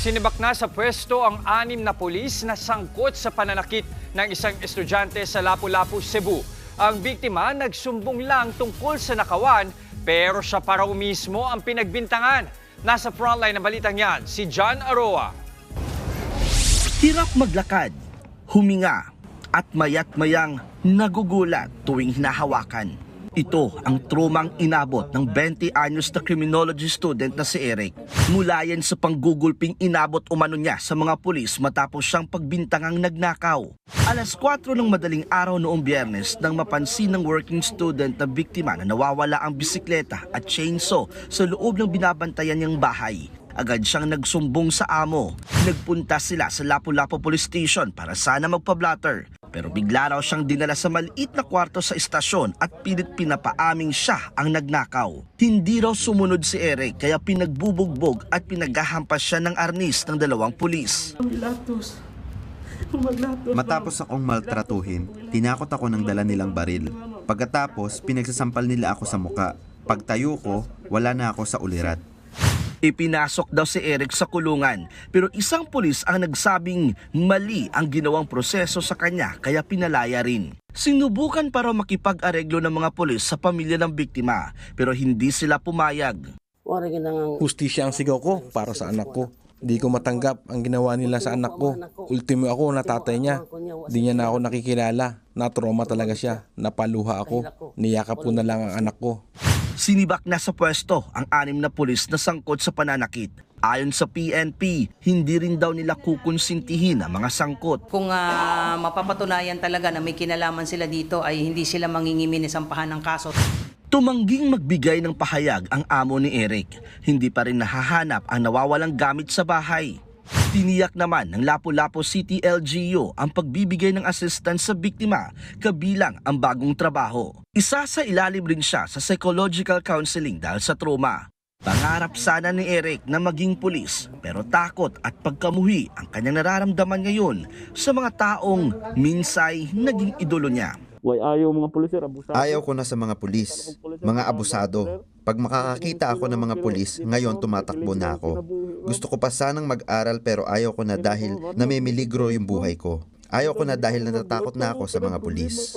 Sinibak na sa pwesto ang anim na pulis na sangkot sa pananakit ng isang estudyante sa Lapu-Lapu, Cebu. Ang biktima nagsumbong lang tungkol sa nakawan pero siya pa raw mismo ang pinagbintangan. Nasa frontline ng balitang yan, si John Aroa. Hirap maglakad, huminga, at mayat mayang nagugulat tuwing hinahawakan. Ito ang trumang inabot ng 20 anyos na criminology student na si Eric. Mula yan sa panggugulping inabot umano niya sa mga pulis matapos siyang pagbintangang nagnakaw. Alas 4 ng madaling araw noong biyernes nang mapansin ng working student na biktima na nawawala ang bisikleta at chainsaw sa loob ng binabantayan niyang bahay. Agad siyang nagsumbong sa amo. Nagpunta sila sa Lapu-Lapu Police Station para sana magpa-blatter. Pero bigla raw siyang dinala sa maliit na kwarto sa istasyon at pilit pinapaaming siya ang nagnakaw. Hindi raw sumunod si Eric kaya pinagbubugbog at pinaghahampas siya ng arnis ng dalawang pulis. Matapos akong maltratuhin, tinakot ako ng dala nilang baril. Pagkatapos, pinagsasampal nila ako sa muka. Pagtayo ko, wala na ako sa ulirat. Ipinasok daw si Eric sa kulungan pero isang pulis ang nagsabing mali ang ginawang proseso sa kanya kaya pinalaya rin. Sinubukan para makipag-areglo ng mga pulis sa pamilya ng biktima pero hindi sila pumayag. Hustisya ang sigaw ko para sa anak ko. Di ko matanggap ang ginawa nila sa anak ko. Ultimo ako na tatay niya. Di niya na ako nakikilala. Na-trauma talaga siya. Napaluha ako. Niyakap ko na lang ang anak ko. Sinibak na sa pwesto ang anim na pulis na sangkot sa pananakit. Ayon sa PNP, hindi rin daw nila kukonsintihin ang mga sangkot. Kung ah, mapapatunayan talaga na may kinalaman sila dito ay hindi sila mangingimi ni sampahan ng kaso. Tumangging magbigay ng pahayag ang amo ni Eric. Hindi pa rin nahahanap ang nawawalang gamit sa bahay. Tiniyak naman ng Lapu-Lapu City LGU ang pagbibigay ng assistance sa biktima kabilang ang bagong trabaho. Isa sa ilalim rin siya sa psychological counseling dahil sa trauma. Pangarap sana ni Eric na maging pulis pero takot at pagkamuhi ang kanyang nararamdaman ngayon sa mga taong minsay naging idolo niya. Why ayaw mga pulis sir, abusado. Ayaw ko na sa mga pulis, mga abusado. Pag makakakita ako ng mga pulis, ngayon tumatakbo na ako. Gusto ko pa sanang mag-aral pero ayaw ko na dahil namimiligro yung buhay ko. Ayaw ko na dahil natatakot na ako sa mga pulis.